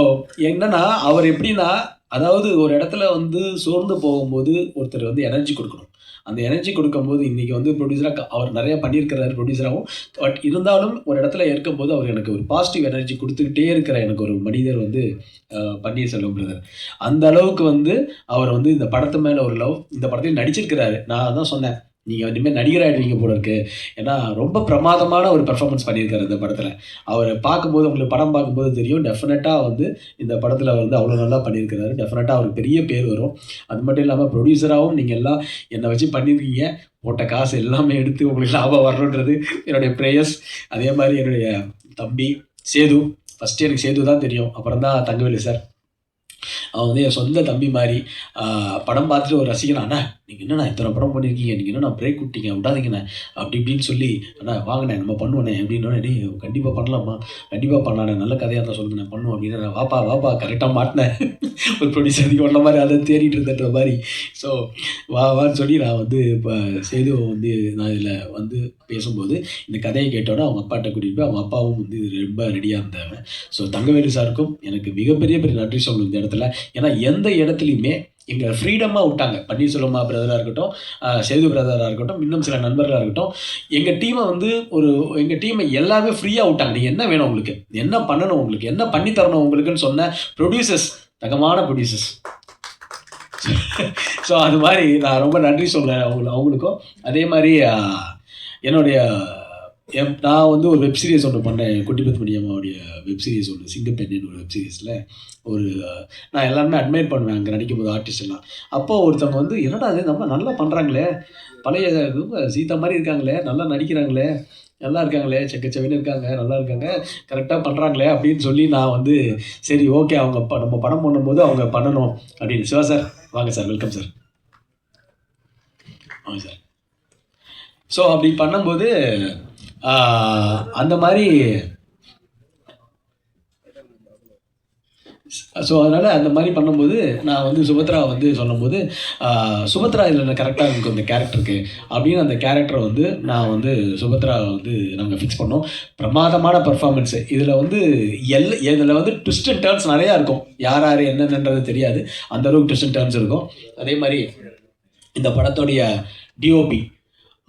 என்னன்னா அவர் எப்படின்னா அதாவது ஒரு இடத்துல வந்து சோர்ந்து போகும்போது ஒருத்தர் வந்து எனர்ஜி கொடுக்கணும். அந்த எனர்ஜி கொடுக்கும்போது இன்றைக்கி வந்து ப்ரொடியூசராக அவர் நிறைய பண்ணியிருக்கிறாரு ப்ரொடியூசராகவும் பட் இருந்தாலும் ஒரு இடத்துல இருக்கும்போது அவர் எனக்கு ஒரு பாசிட்டிவ் எனர்ஜி கொடுத்துக்கிட்டே இருக்கிற எனக்கு ஒரு மனிதர் வந்து பன்னீர்செல்வம் பிரதர் அந்த அளவுக்கு வந்து அவர் வந்து இந்த படத்து மேலே ஒரு லவ் இந்த படத்தில் நடிச்சிருக்கிறாரு. நான் அதான் சொன்னேன். நீங்கள் இனிமேல் நடிகராகிடுவீங்க போல இருக்கு. ஏன்னா ரொம்ப பிரமாதமான ஒரு பெர்ஃபார்மன்ஸ் பண்ணியிருக்காரு இந்த படத்தில். அவர் பார்க்கும்போது உங்களுக்கு படம் பார்க்கும்போது தெரியும் டெஃபினட்டாக வந்து இந்த படத்தில் வந்து அவ்வளோ நல்லா பண்ணியிருக்கிறாரு. டெஃபினட்டாக அவருக்கு பெரிய பேர் வரும். அது மட்டும் இல்லாமல் ப்ரொடியூசராகவும் நீங்கள் எல்லாம் என்னை வச்சு பண்ணியிருக்கீங்க. போட்ட காசு எல்லாமே எடுத்து உங்களுக்கு லாபம் வரணுன்றது என்னுடைய ப்ரேயர்ஸ் அதே மாதிரி என்னுடைய தம்பி சேது. ஃபஸ்ட்டு எனக்கு சேது தான் தெரியும். அப்புறம் தான் தங்கவேலு சார் அவன் வந்து என் சொந்த தம்பி மாதிரி படம் பார்த்துட்டு ஒரு ரசிகன் அண்ணா நீங்கள் என்னண்ணா இத்தனை படம் பண்ணியிருக்கீங்க நீங்கள் என்னண்ணா பிரேக் விட்டீங்க? விடாதீங்கண்ணே. அப்படி இப்படின்னு சொல்லி அண்ணா வாங்கண்ணே நம்ம பண்ணுவோண்ணே. அப்படின்னோடனே டே கண்டிப்பாக பண்ணலாமா கண்டிப்பாக பண்ணலாண்ணே நல்ல கதையாக தான் சொல்லுங்க நான் பண்ணுவோம். அப்படின்னு வாப்பா வாப்பா கரெக்டாக மாட்டினேன். [LAUGHS] ஒரு ப்ரொடியூசருக்கு ஒன்ன மாதிரி அதை தேடிட்டு இருந்தன்ற மாதிரி. ஸோ வா வான்னு சொல்லி நான் வந்து இப்போ சேது வந்து நான் இதில் வந்து பேசும்போது இந்த கதையை கேட்டோன்னே அவங்க அப்பாட்ட கூட்டிகிட்டு போய் அவங்க அப்பாவும் வந்து ரொம்ப ரெடியாக இருந்தாங்க ஸோ தங்கவேலு சாருக்கும் எனக்கு மிகப்பெரிய பெரிய நன்றி சொல்லணும் இந்த இடத்துல. ஏன்னா எந்த இடத்துலையுமே எங்களை ஃப்ரீடமாக விட்டாங்க. பன்னீர்செல்வமா பிரதராக இருக்கட்டும் சேது பிரதராக இருக்கட்டும் இன்னும் சில நண்பர்களாக இருக்கட்டும். எங்கள் டீமை வந்து ஒரு எங்கள் டீமை எல்லாமே ஃப்ரீயாக விட்டாங்க. நீங்கள் என்ன வேணும் உங்களுக்கு? என்ன பண்ணணும் உங்களுக்கு? என்ன பண்ணி தரணும் உங்களுக்குன்னு சொன்ன ப்ரொடியூசர்ஸ் தகமான ப்ரொடியூசர்ஸ் ஸோ அது மாதிரி நான் ரொம்ப நன்றி சொல்கிறேன் அவங்க அவங்களுக்கும். அதே மாதிரி என்னுடைய என் நான் வந்து ஒரு வெப் சீரிஸ் ஒன்று பண்ணேன். குட்டிபத் மணியம்மாவுடைய வெப் சீரிஸ் ஒன்று சிங்கப்பெண்ணின் ஒரு வெப் சீரிஸில் ஒரு நான் எல்லாருமே அட்மையர் பண்ணுவேன் அங்கே நடிக்கும் போது ஆர்டிஸ்ட் எல்லாம். அப்போது ஒருத்தவங்க வந்து என்னடா அது நம்ம நல்லா பண்ணுறாங்களே பழைய சீதா மாதிரி இருக்காங்களே. நல்லா நடிக்கிறாங்களே. நல்லா இருக்காங்களே. செக்கச்சவின்னு இருக்காங்க. நல்லா இருக்காங்க. கரெக்டாக பண்ணுறாங்களே அப்படின்னு சொல்லி நான் வந்து சரி ஓகே அவங்க ப நம்ம படம் பண்ணும்போது அவங்க பண்ணணும். அப்படின்னு. சிவா சார் வாங்க சார். வெல்கம் சார் வாங்க சார் ஸோ அப்படி பண்ணும்போது அந்த மாதிரி ஸோ அதனால் அந்த மாதிரி பண்ணும்போது நான் வந்து சுபத்ரா வந்து சொல்லும்போது சுபத்ரா இதில் கரெக்டாக இருக்கும் இந்த கேரக்டருக்கு அப்படின்னு அந்த கேரக்டரை வந்து நான் வந்து சுபத்ரா வந்து நாங்கள் ஃபிக்ஸ் பண்ணோம். பிரமாதமான பர்ஃபார்மன்ஸு இதில் வந்து எல் இதில் வந்து ட்விஸ்ட் அண்ட் டேர்ன்ஸ் நிறையா இருக்கும். யார் யார் என்னென்னன்றது தெரியாது. அந்தளவுக்கு ட்விஸ்ட் அண்ட் டேர்ன்ஸ் இருக்கும். அதே மாதிரி இந்த படத்துடைய டிஓபி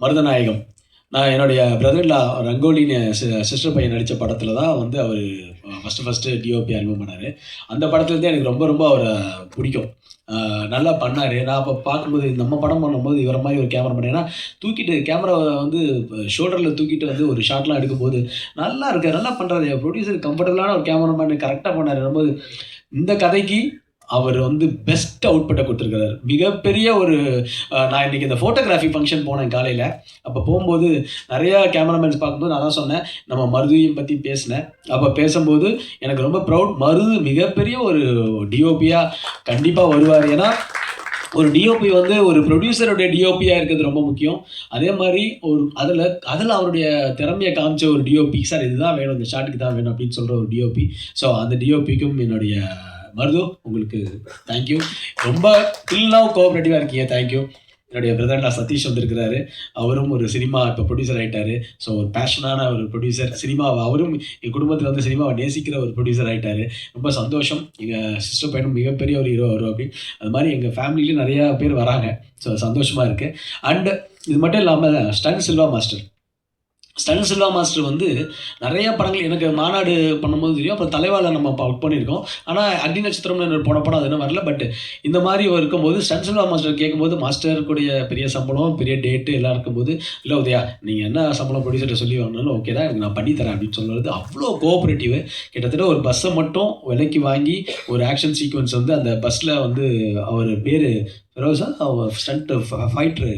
மருதநாயகம் நான் என்னுடைய பிரதர்லா ரங்கோலின்னு சிஸ்டர் பையன் நடித்த படத்தில் தான் வந்து அவர் ஃபஸ்ட்டு ஃபஸ்ட்டு டிஓபி ஆல்பம் பண்ணார். அந்த படத்துலேருந்து எனக்கு ரொம்ப ரொம்ப அவரை பிடிக்கும். நல்லா பண்ணார். நான் அப்போ பார்க்கும்போது நம்ம படம் பண்ணும்போது இவர மாதிரி ஒரு கேமரா பண்ணேன் ஏன்னா தூக்கிட்டு கேமராவை வந்து ஷோல்டரில் தூக்கிட்டு வந்து ஒரு ஷாட்லாம் எடுக்கும்போது நல்லா இருக்கு நல்லா பண்ணுறாரு ப்ரொடியூசர் கம்ஃபர்டபுளான ஒரு கேமராமேன் கரெக்டாக பண்ணார். போது இந்த கதைக்கு அவர் வந்து பெஸ்ட் அவுட்புட்டை கொடுத்துருக்கிறார். மிகப்பெரிய ஒரு நான் இன்னைக்கு இந்த ஃபோட்டோகிராஃபி ஃபங்க்ஷன் போனேன் காலையில். அப்போ போகும்போது நிறையா கேமராமேன்ஸ் பார்க்கும்போது நான் தான் சொன்னேன். நம்ம மருதியும் பற்றி பேசினேன். அப்போ பேசும்போது எனக்கு ரொம்ப ப்ரௌட் மருது மிகப்பெரிய ஒரு டிஓபியாக கண்டிப்பாக வருவார். ஏன்னா ஒரு டிஓபி வந்து ஒரு ப்ரொடியூசருடைய டிஓபியாக இருக்கிறது ரொம்ப முக்கியம். அதே மாதிரி ஒரு அதில் அதில் அவருடைய திறமையை காமிச்ச ஒரு டிஓபி சார் இதுதான் வேணும் இந்த ஷாட்டுக்கு தான் வேணும் அப்படின்னு சொல்கிற ஒரு டிஓபி ஸோ அந்த டிஓபிக்கும் என்னுடைய மருது உங்களுக்கு தேங்க்யூ ரொம்ப டில்லாவும் கோஆப்ரேட்டிவாக இருக்கீங்க தேங்க்யூ என்னுடைய பிரதண்டா சதீஷ் வந்திருக்கிறாரு. அவரும் ஒரு சினிமா இப்போ ப்ரொடியூசர் ஆகிட்டாரு ஸோ ஒரு பேஷனான ஒரு ப்ரொடியூசர் சினிமாவை அவரும் என் குடும்பத்தில் வந்து சினிமாவை நேசிக்கிற ஒரு ப்ரொடியூசர் ஆகிட்டாரு ரொம்ப சந்தோஷம். எங்கள் சிஸ்டர் பையனும் மிகப்பெரிய ஒரு ஹீரோ வரும் அப்படி. அது மாதிரி எங்கள் ஃபேமிலியிலும் நிறையா பேர் வராங்க. ஸோ சந்தோஷமாக இருக்குது அண்டு இது மட்டும் இல்லாமல் ஸ்டன் சில்வா மாஸ்டர். ஸ்டனிசில்வா மாஸ்டர் வந்து நிறைய படங்கள் எனக்கு மாநாடு பண்ணும்போது தெரியும். அப்புறம் தலைவால நம்ம ஒர்க் பண்ணியிருக்கோம். ஆனால் அடி நட்சத்திரம்னு ஒரு போன படம் அது என்ன வரல. பட் இந்த மாதிரி இருக்கும்போது ஸ்டனிசில்வா மாஸ்டர் கேட்கும்போது மாஸ்டருக்குடைய பெரிய சம்பளம் பெரிய டேட்டு எல்லாம் இருக்கும்போது இல்லை உதயா நீங்கள் என்ன சம்பளம் ப்ரொடியூசர்கிட்ட சொல்லி வாங்கினாலும் ஓகே தான் எனக்கு நான் பண்ணி தரேன் அப்படின்னு சொல்லுறது அவ்வளோ கோஆப்ரேட்டிவ் கிட்டத்தட்ட ஒரு பஸ்ஸை மட்டும் விலைக்கு வாங்கி ஒரு ஆக்ஷன் சீக்வன்ஸ் வந்து அந்த பஸ்ஸில் வந்து அவர் பேர் ஃபெரோசா அவர் ஸ்டண்ட் ஃபைட்ரு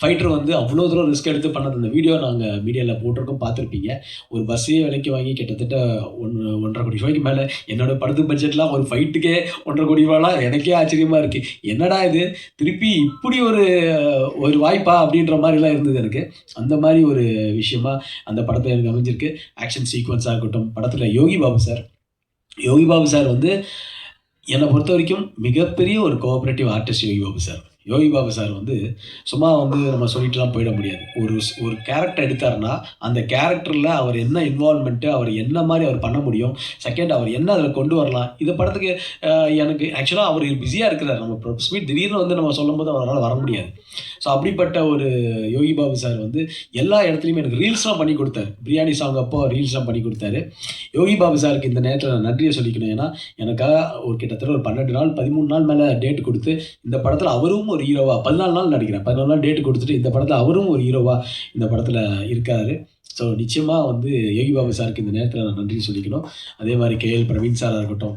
ஃபைட்டர் வந்து அவ்வளோ தூரம் ரிஸ்க் எடுத்து பண்ணது அந்த வீடியோ நாங்கள் மீடியாவில் போட்டிருக்கோம் பார்த்துருப்பீங்க. ஒரு பஸ்ஸையே விலைக்கு வாங்கி கிட்டத்தட்ட ஒன்று ஒன்றரை கோடி ரூபாய்க்கு மேலே. என்னோட படத்து பட்ஜெட்லாம் ஒரு ஃபைட்டுக்கே ஒன்றரை கோடி ரூபாய்லாம் எனக்கே ஆச்சரியமாக இருக்குது என்னடா இது? திருப்பி இப்படி ஒரு ஒரு வாய்ப்பா அப்படின்ற மாதிரிலாம் இருந்தது எனக்கு. அந்த மாதிரி ஒரு விஷயமா அந்த படத்தை எனக்கு அமைஞ்சிருக்கு. ஆக்ஷன் சீக்வன்ஸாக இருக்கட்டும் படத்தில் யோகி பாபு சார் யோகி பாபு சார் வந்து என்னை பொறுத்த வரைக்கும் மிகப்பெரிய ஒரு cooperative artist Yogi Babu sir Yogi Babu sir வந்து சும்மா வந்து நம்ம சொல்லிட்டுலாம் போயிட முடியாது. ஒரு ஒரு கேரக்டர் எடுத்தாருன்னா அந்த கேரக்டரில் அவர் என்ன இன்வால்மெண்ட்டு அவர் என்ன மாதிரி அவர் பண்ண முடியும் செகண்ட் அவர் என்ன அதில் கொண்டு வரலாம் இந்த படத்துக்கு எனக்கு ஆக்சுவலாக அவர் பிஸியாக இருக்கிறார். நம்ம ஸ்வீட் திடீர்னு வந்து நம்ம சொல்லும்போது அவரால் வர முடியாது. ஸோ அப்படிப்பட்ட ஒரு யோகி பாபு சார் வந்து எல்லா இடத்துலையுமே எனக்கு ரீல்ஸ்லாம் பண்ணி கொடுத்தாரு. பிரியாணி சாங் அப்போ ரீல்ஸ்லாம் பண்ணி கொடுத்தாரு. யோகி பாபு சாருக்கு இந்த நேரத்தில் நான் நன்றியை சொல்லிக்கணும். ஏன்னா எனக்காக ஒரு கிட்டத்தட்ட ஒரு பன்னெண்டு நாள் பதிமூணு நாள் மேலே டேட் கொடுத்து இந்த படத்தில் அவரும் ஒரு ஹீரோவா பதினாலு நாள் நடிக்கிறேன். பதினாலு நாள் டேட் கொடுத்துட்டு இந்த படத்தில் அவரும் ஒரு ஹீரோவா இந்த படத்தில் இருக்காரு. ஸோ நிச்சயமாக வந்து யோகி பாபு சாருக்கு இந்த நேரத்தில் நான் நன்றி சொல்லிக்கணும். அதே மாதிரி கேஎல் பிரவீன் சாராக இருக்கட்டும்.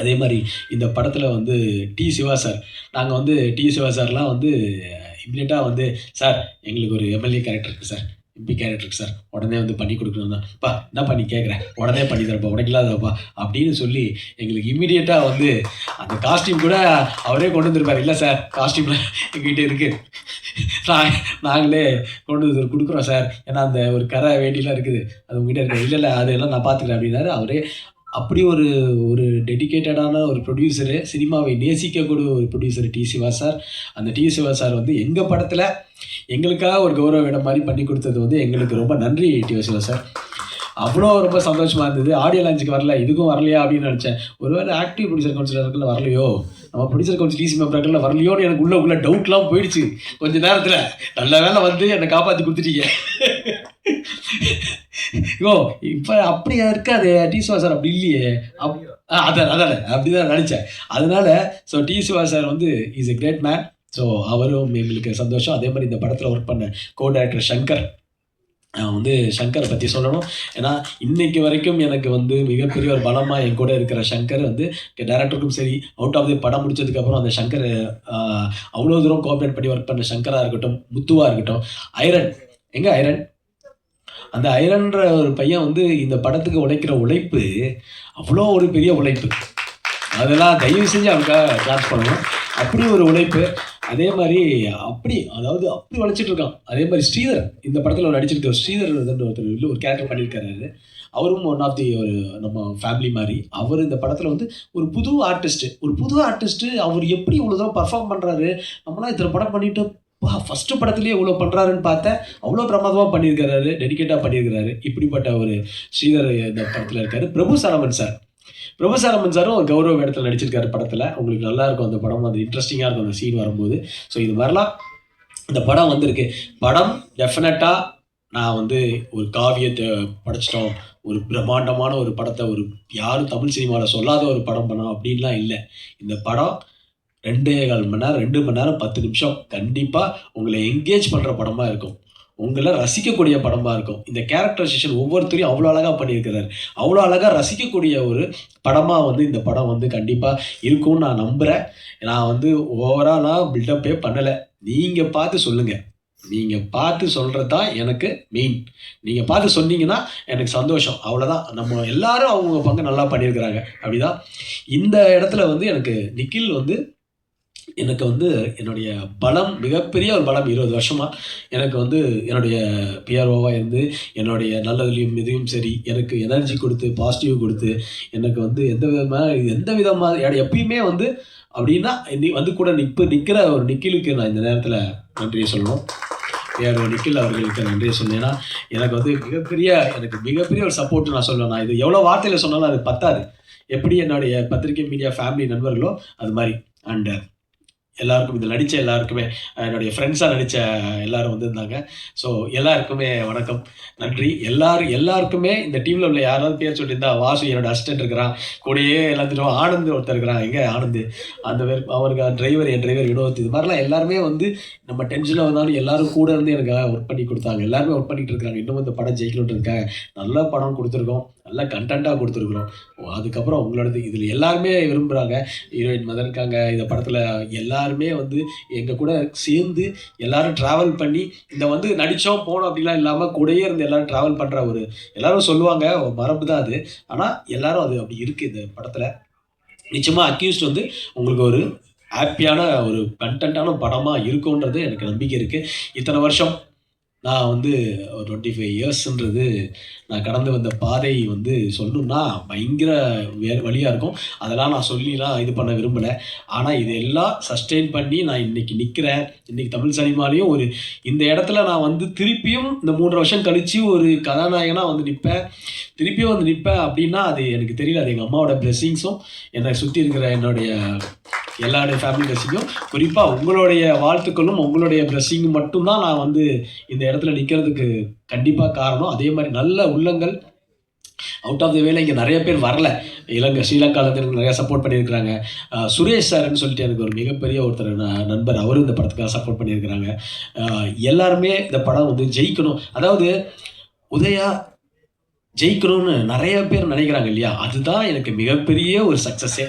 அதே மாதிரி இந்த படத்தில் வந்து டி சிவா சார். நாங்கள் வந்து டி சிவா சார்லாம் வந்து இம்மிடியட்டாக வந்து சார் எங்களுக்கு ஒரு எம்எல்ஏ கேரக்டர் இருக்குது சார். எம்பி கேரக்ட்ருக்கு சார். உடனே வந்து பண்ணி கொடுக்கணும் தான் பா என்ன பண்ணி கேட்குறேன் உடனே பண்ணி தரப்பா உனக்கு இல்லாதப்பா அப்படின்னு சொல்லி எங்களுக்கு இம்மிடியட்டாக வந்து அந்த காஸ்டியூம் கூட அவரே கொண்டு வந்திருப்பார். இல்லை சார். காஸ்டியூம்லாம் எங்ககிட்ட இருக்குது நான் நாங்களே கொண்டு வந்து கொடுக்குறோம் சார். ஏன்னா அந்த ஒரு கரை வேண்டிலாம் இருக்குது. அது உங்ககிட்ட இருக்க. இல்லை இல்லை அதெல்லாம் நான் பார்த்துக்கிறேன். அப்படின்னாரு. அவரே அப்படி ஒரு ஒரு டெடிகேட்டடான ஒரு ப்ரொடியூசரு சினிமாவை நேசிக்கக்கூடிய ஒரு ப்ரொடியூசர் டி. சிவா சார். அந்த டி. சிவா சார் வந்து எங்கள் படத்தில் எங்களுக்காக ஒரு கௌரவ இடம் மாதிரி பண்ணி கொடுத்தது வந்து எங்களுக்கு ரொம்ப நன்றி டி. சிவா சார். அவ்வளோ ரொம்ப சந்தோஷமாக இருந்தது. ஆடியோ லான்ச்சுக்கு வரல இதுக்கும் வரலையா அப்படின்னு நினச்சேன். ஒருவேளை ஆக்டிவ் ப்ரொடியூசர் கவுன்சிலர்கள் வரலையோ? நம்ம ப்ரொடியூசர் கவுன்சில் டிசி மெம்பர்கள் வரலையோன்னு எனக்கு உள்ள உள்ள டவுட்லாம் போயிடுச்சு கொஞ்ச நேரத்தில். நல்ல வேலை வந்து என்னை காப்பாற்றி கொடுத்துட்டீங்க. ஓ இப்போ அப்படியா இருக்காது. டி சிவா சார் அப்படி இல்லையே. அப் அதான் அதான். அப்படிதான் நினச்சேன். அதனால ஸோ டி சிவா சார் வந்து is a great man so அவரும் எங்களுக்கு சந்தோஷம். அதே மாதிரி இந்த படத்தில் ஒர்க் பண்ண கோ டைரக்டர் சங்கர் நான் வந்து சங்கரை பற்றி சொல்லணும். ஏன்னா இன்னைக்கு வரைக்கும் எனக்கு வந்து மிகப்பெரிய ஒரு பலமாக என் கூட இருக்கிற சங்கர் வந்து டேரக்டருக்கும் சரி அவுட் ஆஃப் தி படம் முடிச்சதுக்கப்புறம் அந்த சங்கர் அவ்வளோ தூரம் கோஆப்ரேட் பண்ணி ஒர்க் பண்ண சங்கராக இருக்கட்டும் முத்துவாக இருக்கட்டும் ஐரன். எங்கே ஐரன்? அந்த ஐரன்ற ஒரு பையன் வந்து இந்த படத்துக்கு உழைக்கிற உழைப்பு அவ்வளோ ஒரு பெரிய உழைப்பு. அதெல்லாம் தயவு செஞ்சு அவனுக்காக கிளாஸ் பண்ணணும். அப்படி ஒரு உழைப்பு. அதே மாதிரி அப்படி அதாவது அப்படி உழைச்சிட்டு இருக்கான். அதே மாதிரி ஸ்ரீதர் இந்த படத்தில் ஒரு நடிச்சிருக்க ஸ்ரீதர் ஒருத்தர் இல்லை ஒரு கேரக்டர் பண்ணியிருக்காரு. அவரும் ஒன் ஆஃப் தி ஒரு நம்ம ஃபேமிலி மாதிரி. அவர் இந்த படத்தில் வந்து ஒரு புது ஆர்டிஸ்ட்டு ஒரு புது ஆர்டிஸ்ட்டு அவர் எப்படி இவ்வளோ தூரம் பர்ஃபார்ம் பண்ணுறாரு நம்மளாம் இத்தனை படம் பண்ணிட்டு ஃபஸ்ட்டு படத்துலேயே இவ்வளோ பண்ணுறாருன்னு பார்த்தேன். அவ்வளோ பிரமாதமாக பண்ணியிருக்கிறாரு டெடிக்கேட்டாக பண்ணியிருக்கிறாரு. இப்படிப்பட்ட ஒரு ஸ்ரீதர் இந்த படத்தில் இருக்காரு. பிரபு சரவணன் சார். பிரபு சரவணன் சாரும் ஒரு கௌரவ இடத்துல நடிச்சிருக்காரு படத்தில். உங்களுக்கு நல்லா இருக்கும் அந்த படம் அது இன்ட்ரெஸ்டிங்காக இருக்கும் அந்த சீன் வரும்போது. ஸோ இது மாதிரிலாம் இந்த படம் வந்திருக்கு. படம் டெஃபினட்டாக நான் வந்து ஒரு காவியத்தை படைச்சிட்டோம். ஒரு பிரம்மாண்டமான ஒரு படத்தை ஒரு யாரும் தமிழ் சினிமாவில் சொல்லாத ஒரு படம் பண்ணோம் அப்படின்லாம் இல்லை. இந்த படம் ரெண்டே கால் மணி நேரம் ரெண்டு மணி நேரம் பத்து நிமிஷம். கண்டிப்பாக உங்களை என்கேஜ் பண்ணுற படமாக இருக்கும். உங்களை ரசிக்கக்கூடிய படமாக இருக்கும். இந்த கேரக்டரைசேஷன் ஒவ்வொருத்தரையும் அவ்வளோ அழகாக பண்ணியிருக்கிறார். அவ்வளோ அழகாக ரசிக்கக்கூடிய ஒரு படமாக வந்து இந்த படம் வந்து கண்டிப்பாக இருக்கும்னு நான் நம்புகிறேன் நான் வந்து ஓவராலாக பில்டப்பே பண்ணலை. நீங்கள் பார்த்து சொல்லுங்கள் நீங்கள் பார்த்து சொல்கிறது தான் எனக்கு மெயின் நீங்கள் பார்த்து சொன்னீங்கன்னா எனக்கு சந்தோஷம். அவ்வளோதான் நம்ம எல்லாரும் அவங்க பங்கு நல்லா பண்ணியிருக்கிறாங்க. அப்படிதான். இந்த இடத்துல வந்து எனக்கு நிக்கில் வந்து எனக்கு வந்து என்னுடைய பலம் மிகப்பெரிய ஒரு பலம் இருபது வருஷமாக எனக்கு வந்து என்னுடைய பிஆர்ஓவாக இருந்து என்னுடைய நல்லதுலையும் இதுவும் சரி எனக்கு எனர்ஜி கொடுத்து பாசிட்டிவ் கொடுத்து எனக்கு வந்து எந்த விதமாக எந்த விதமாக எட- எப்பயுமே வந்து அப்படின்னா நீ வந்து கூட நிற்பு நிற்கிற ஒரு நிக்கிலுக்கு நான் இந்த நேரத்தில் நன்றியை சொல்லணும். பிஆர்ஓ நிக்கில் அவர்களுக்கு நன்றியை சொன்னேன்னா எனக்கு வந்து மிகப்பெரிய எனக்கு மிகப்பெரிய ஒரு சப்போர்ட் நான் சொல்லுவேன் நான் இது எவ்வளோ வார்த்தையில் சொன்னாலும் அது பத்தாது. எப்படி என்னுடைய பத்திரிகை மீடியா ஃபேமிலி நண்பர்களோ அது மாதிரி. அண்ட் எல்லாருக்கும் இதில் நடித்த எல்லாருக்குமே என்னுடைய ஃப்ரெண்ட்ஸாக நடித்த எல்லாரும் வந்திருந்தாங்க. ஸோ எல்லாருக்குமே வணக்கம். நன்றி. எல்லாரும் எல்லாருக்குமே இந்த டீமில் உள்ள யாராவது பேர் சொல்லியிருந்தா வாசு என்னோட அசிஸ்டன்ட் இருக்கிறான். கூடயே எல்லாத்துக்கும் ஆனந்த் ஒருத்தர் இருக்கிறான். எங்கே ஆனந்த்? அந்த பேர் அவருக்கு டிரைவர் என் டிரைவர் வினோத். இது மாதிரிலாம் எல்லாருமே வந்து நம்ம டென்ஷனாக வந்தாலும் எல்லாரும் கூட இருந்து எனக்கு ஒர்க் பண்ணி கொடுத்தாங்க. எல்லாருமே ஒர்க் பண்ணிகிட்டு இருக்காங்க இன்னும் இந்த படம் ஜெயிக்கணுன்ட்டு இருக்காங்க நல்ல படம் கொடுத்துருக்கோம். நல்லா கண்டென்ட்டாக கொடுத்துருக்குறோம். அதுக்கப்புறம் உங்களோடது இதில் எல்லாருமே விரும்புகிறாங்க ஹீரோயின் மதன் இருக்காங்க. இந்த படத்தில் எல்லாருமே வந்து எங்கள் கூட சேர்ந்து எல்லாரும் ட்ராவல் பண்ணி இந்த வந்து நடித்தோம் போனோம் அப்படிலாம் இல்லாமல் கூடயே இருந்து எல்லாரும் ட்ராவல் பண்ணுற ஒரு எல்லாரும் சொல்லுவாங்க. மரபு தான் அது. ஆனால் எல்லாரும் அது அப்படி இருக்குது இந்த படத்தில். நிச்சயமாக அக்யூஸ்ட் வந்து உங்களுக்கு ஒரு ஹாப்பியான ஒரு கண்டென்ட்டான படமாக இருக்கும்ன்றது எனக்கு நம்பிக்கை இருக்குது இத்தனை வருஷம் நான் வந்து ஒரு டுவெண்ட்டி ஃபைவ் இயர்ஸ்ன்றது நான் கடந்து வந்த பாதை வந்து சொல்லணும்னா பயங்கர வே வழியாக இருக்கும். அதெல்லாம் நான் சொல்லிலாம் இது பண்ண விரும்பலை. ஆனால் இதெல்லாம் சஸ்டெயின் பண்ணி நான் இன்னைக்கு நிற்கிறேன் இன்னைக்கு தமிழ் சினிமாலையும் ஒரு இந்த இடத்துல நான் வந்து திருப்பியும் இந்த மூன்று வருஷம் கழித்து ஒரு கதாநாயகனாக வந்து நிற்பேன் திருப்பியும் வந்து நிற்பேன் அப்படின்னா அது எனக்கு தெரியல. அது எங்கள் அம்மாவோட பிளெஸ்ஸிங்ஸும் என்னை சுற்றி இருக்கிற என்னுடைய எல்லாருடைய ஃபேமிலி பிளெஸ்ஸிங்கும் குறிப்பாக உங்களுடைய வாழ்த்துக்களும் உங்களுடைய ட்ரெஸ்ஸிங்கும் மட்டும்தான் நான் வந்து இந்த இடத்துல நிற்கிறதுக்கு கண்டிப்பாக காரணம். அதே மாதிரி நல்ல உள்ளங்கள் அவுட் ஆஃப் த வேலை இங்கே நிறைய பேர் வரல. இலங்கை ஸ்ரீலங்காவிலேருந்து எனக்கு நிறைய சப்போர்ட் பண்ணியிருக்கிறாங்க. சுரேஷ் சார்னு சொல்லிட்டு எனக்கு ஒரு மிகப்பெரிய ஒருத்தர் ந- நண்பர். அவரும் இந்த படத்துக்காக சப்போர்ட் பண்ணியிருக்கிறாங்க. எல்லாருமே இந்த படம் வந்து ஜெயிக்கணும். அதாவது உதயா ஜெயிக்கணும்னு நிறைய பேர் நினைக்கிறாங்க இல்லையா? அதுதான் எனக்கு மிகப்பெரிய ஒரு சக்ஸஸே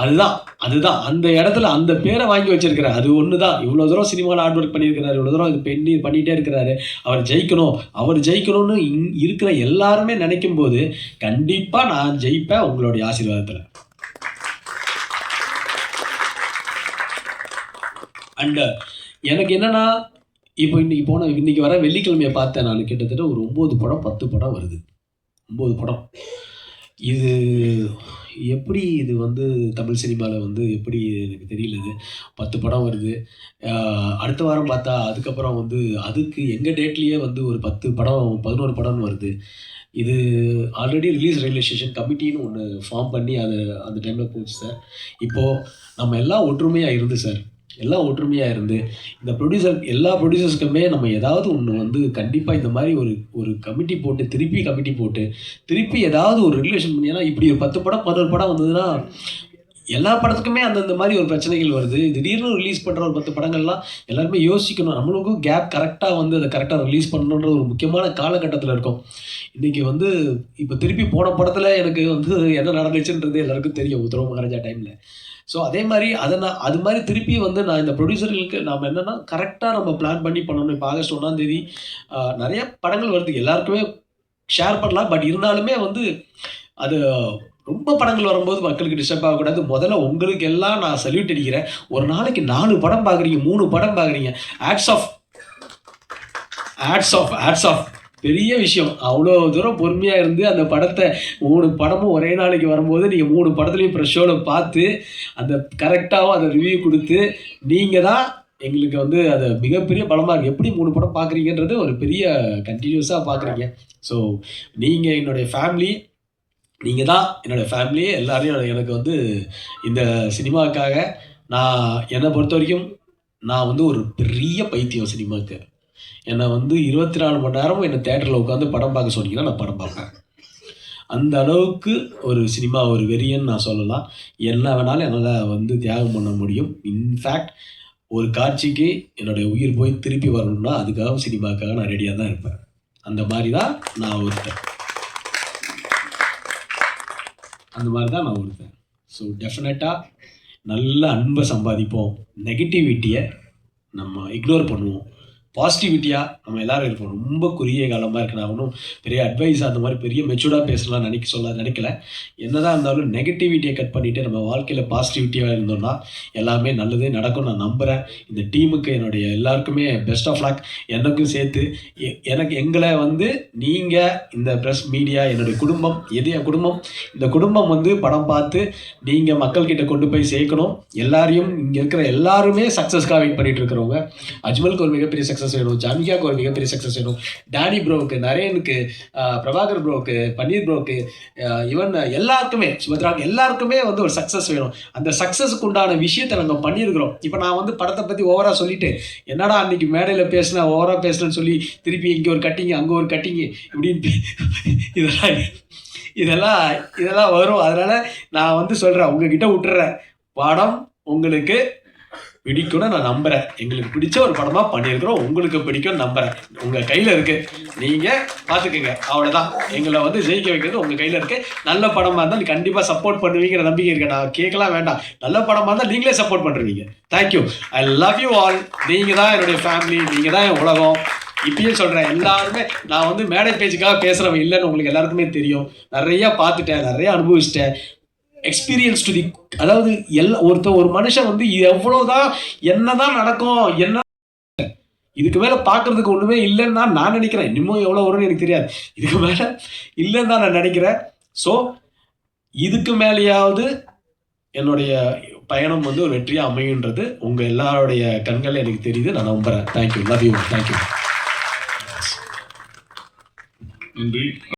அதுதான் அதுதான். அந்த இடத்துல அந்த பேரை வாங்கி வச்சிருக்கிறார். அது ஒன்று தான் இவ்வளோ தூரம் சினிமாவில் ஹார்ட் ஒர்க் பண்ணியிருக்கிறாரு. இவ்வளோ தூரம் இது பண்ணி பண்ணிகிட்டே இருக்கிறாரு. அவர் ஜெயிக்கணும். அவர் ஜெயிக்கணும்னு இங் இருக்கிற எல்லாருமே நினைக்கும் போது கண்டிப்பாக நான் ஜெயிப்பேன் உங்களுடைய ஆசீர்வாதத்தில். அண்டு எனக்கு என்னன்னா இப்போ இன்னைக்கு போன இன்னைக்கு வர வெள்ளிக்கிழமையை பார்த்தேன் நான். கிட்டத்தட்ட ஒரு ஒம்பது படம் பத்து படம் வருது. ஒம்பது படம். இது எப்படி இது வந்து தமிழ் சினிமாவில் வந்து எப்படி எனக்கு தெரியல இது? பத்து படம் வருது. அடுத்த வாரம் பார்த்தா அதுக்கப்புறம் வந்து அதுக்கு எங்கள் டேட்லேயே வந்து ஒரு பத்து படம் பதினோரு படம்னு வருது. இது ஆல்ரெடி ரிலீஸ் ரயில்வே ஸ்டேஷன் கமிட்டின்னு ஒன்று ஃபார்ம் பண்ணி அதை அந்த டைமில் போச்சு சார் இப்போது நம்ம எல்லாம் ஒற்றுமையாக இருந்து சார் எல்லாம் ஒற்றுமையாக இருந்து இந்த ப்ரொடியூசர் எல்லா ப்ரொடியூசர்ஸ்க்குமே நம்ம ஏதாவது ஒன்று வந்து கண்டிப்பாக இந்த மாதிரி ஒரு ஒரு கமிட்டி போட்டு திருப்பி கமிட்டி போட்டு திருப்பி ஏதாவது ஒரு ரிலேஷன் பண்ணி ஏன்னா இப்படி ஒரு பத்து படம் பதினோரு படம் வந்ததுன்னா எல்லா படத்துக்குமே அந்தந்த மாதிரி ஒரு பிரச்சனைகள் வருது. திடீர்னு ரிலீஸ் பண்ணுற ஒரு பத்து படங்கள்லாம் எல்லாருமே யோசிக்கணும். நம்மளுக்கும் கேப் கரெக்டாக வந்து அதை கரெக்டாக ரிலீஸ் பண்ணணுன்ற ஒரு முக்கியமான காலகட்டத்தில் இருக்கும். இன்றைக்கி வந்து இப்போ திருப்பி போன படத்தில் எனக்கு வந்து என்ன நடந்துச்சுன்றது எல்லாருக்கும் தெரியும். உத்தரவு மகாராஜா டைமில் ஸோ அதே மாதிரி அதை நான் அது மாதிரி திருப்பி வந்து நான் இந்த ப்ரொடியூசர்களுக்கு நாம் என்னென்னா கரெக்டாக நம்ம பிளான் பண்ணி பண்ணணும். இப்போ ஆகஸ்ட் ஒன்றாம் தேதி நிறைய படங்கள் வருது. எல்லாருக்குமே ஷேர் பண்ணலாம். பட் இருந்தாலுமே வந்து அது ரொம்ப படங்கள் வரும்போது மக்களுக்கு டிஸ்டர்ப் ஆகக்கூடாது. முதல்ல உங்களுக்கு எல்லாம் நான் சல்யூட் அடிக்கிறேன். ஒரு நாளைக்கு நாலு படம் பார்க்குறீங்க மூணு படம் பார்க்குறீங்க. Ads off ads off ads off பெரிய விஷயம். அவ்வளோ தூரம் பொறுமையாக இருந்து அந்த படத்தை மூணு படமும் ஒரே நாளைக்கு வரும்போது நீங்கள் மூணு படத்துலையும் ப்ரெஷ்ஷோட பார்த்து அந்த கரெக்டாகவும் அதை ரிவ்யூ கொடுத்து நீங்கள் தான் எங்களுக்கு வந்து அது மிகப்பெரிய படமாக இருக்குது எப்படி மூணு படம் பார்க்குறீங்கன்றது ஒரு பெரிய கண்டினியூஸாக பார்க்குறீங்க. ஸோ நீங்கள் என்னுடைய ஃபேமிலி நீங்கள் தான் என்னோடய ஃபேமிலி எல்லாரையும் எனக்கு வந்து இந்த சினிமாவுக்காக நான் என்னை பொறுத்த வரைக்கும் நான் வந்து ஒரு பெரிய பைத்தியம் சினிமாவுக்கு. என்னை வந்து இருபத்தி நாலு மணி நேரமும் என்னை தேட்டரில் உட்காந்து படம் பார்க்க சொன்னீங்கன்னா நான் படம் பார்ப்பேன். அந்த அளவுக்கு ஒரு சினிமா ஒரு வெறியன்னு நான் சொல்லலாம். என்ன வேணாலும் என்னால் வந்து தியாகம் பண்ண முடியும். இன்ஃபேக்ட் ஒரு காட்சிக்கு என்னுடைய உயிர் போய் திருப்பி வரணும்னா அதுக்காக சினிமாக்காக நான் ரெடியாக தான் இருப்பேன். அந்த மாதிரி தான் நான் ஒருத்தன். அந்த மாதிரி தான் நான் ஒருத்தன். ஸோ டெஃபினட்டாக நல்ல அன்பை சம்பாதிப்போம். நெகட்டிவிட்டியை நம்ம இக்னோர் பண்ணுவோம். பாசிட்டிவிட்டியாக நம்ம எல்லாரும் இருப்போம் ரொம்ப குறுகிய காலமாக இருக்கு. நான் ஒன்றும் பெரிய அட்வைஸ் அந்த மாதிரி பெரிய மெச்சூர்டாக பேசலாம் நினைக்க சொல்ல நினைக்கல. என்னதான் இருந்தாலும் நெகட்டிவிட்டியை கட் பண்ணிவிட்டு நம்ம வாழ்க்கையில் பாசிட்டிவிட்டியாக இருந்தோம்னா எல்லாமே நல்லதே நடக்கும் நான் நம்புகிறேன் இந்த டீமுக்கு என்னுடைய எல்லாருக்குமே பெஸ்ட் ஆஃப் லக் எனக்கும் சேர்த்து எ- எனக்கு எங்களை வந்து நீங்கள் இந்த ப்ரெஸ் மீடியா என்னுடைய குடும்பம் எது என் குடும்பம்? இந்த குடும்பம் வந்து படம் பார்த்து நீங்கள் மக்கள்கிட்ட கொண்டு போய் சேர்க்கணும். எல்லாரையும் இங்கே இருக்கிற எல்லாருமே சக்ஸஸ்க்காக வெயிட் பண்ணிட்டு இருக்கிறவங்க. அஜ்மலுக்கு ஒரு மிகப்பெரிய சக்ஸஸ் வேணும் ஜான்விகாவுக்கு ஒரு மிகப்பெரிய சக்ஸஸ் வேணும் டேனி ப்ரோவுக்கு நரேனுக்கு பிரபாகர் ப்ரோவுக்கு பன்னீர் ப்ரோவுக்கு ஈவன் எல்லாருக்குமே சுபத்ராவுக்கு எல்லாருக்குமே வந்து ஒரு சக்ஸஸ் வேணும். அந்த சக்ஸஸுக்கு உண்டான விஷயத்தை நாங்கள் பண்ணியிருக்கிறோம். இப்போ நான் வந்து படத்தை பற்றி ஓவராக சொல்லிட்டு என்னடா அன்னைக்கு மேடையில் பேசினேன் ஓவராக பேசுனேன்னு சொல்லி திருப்பி இங்கே ஒரு கட்டிங்க அங்கே ஒரு கட்டிங்க இப்படின்னு [LAUGHS] இதெல்லாம் இதெல்லாம் இதெல்லாம் வரும். அதனால் நான் வந்து சொல்கிறேன் உங்ககிட்ட விட்டுறேன். படம் உங்களுக்கு பிடிக்கும்னு நான் நம்புறேன். எங்களுக்கு பிடிச்ச ஒரு படமா பண்ணியிருக்கிறோம். உங்களுக்கு பிடிக்கும் நம்புறேன். உங்க கையில இருக்கு. நீங்க பாத்துக்கோங்க. அவ்வளவுதான். எங்களை வந்து ஜெயிக்க வைக்கிறது உங்க கையில இருக்கு. நல்ல படமா இருந்தால் கண்டிப்பாக கண்டிப்பா சப்போர்ட் பண்ணுவீங்கிற நம்பிக்கை இருக்கு. நான் கேட்கலாம் வேண்டாம். நல்ல படமா இருந்தால் நீங்களே சப்போர்ட் பண்றீங்க. Thank you I love you all நீங்க தான் என்னுடைய ஃபேமிலி நீங்க தான் என் உலகம். இப்பயும் சொல்கிறேன் எல்லாருமே நான் வந்து மேடை பேச்சுக்காக பேசுகிறவன் இல்லைன்னு உங்களுக்கு எல்லாருக்குமே தெரியும். நிறையா பார்த்துட்டேன். நிறையா அனுபவிச்சிட்டேன். எக்ஸ்பீரியன்ஸ் டு தி அதாவது எல்லா ஒருத்த ஒரு மனுஷன் வந்து எவ்வளோதான் என்னதான் நடக்கும் என்ன இதுக்கு மேல பார்க்கறதுக்கு ஒண்ணுமே இல்லைன்னு தான் நான் நினைக்கிறேன். இன்னமும் எவ்வளோ வரும்னு எனக்கு தெரியாது. இதுக்கு மேல இல்லைன்னு தான் நான் நினைக்கிறேன். ஸோ இதுக்கு மேலேயாவது என்னுடைய பயணம் வந்து ஒரு வெற்றியாக அமையுன்றது உங்க எல்லாருடைய கண்கள் எனக்கு தெரியுது. நான் நம்புறேன். தேங்க்யூ லவ் யூ தேங்க்யூ நன்றி.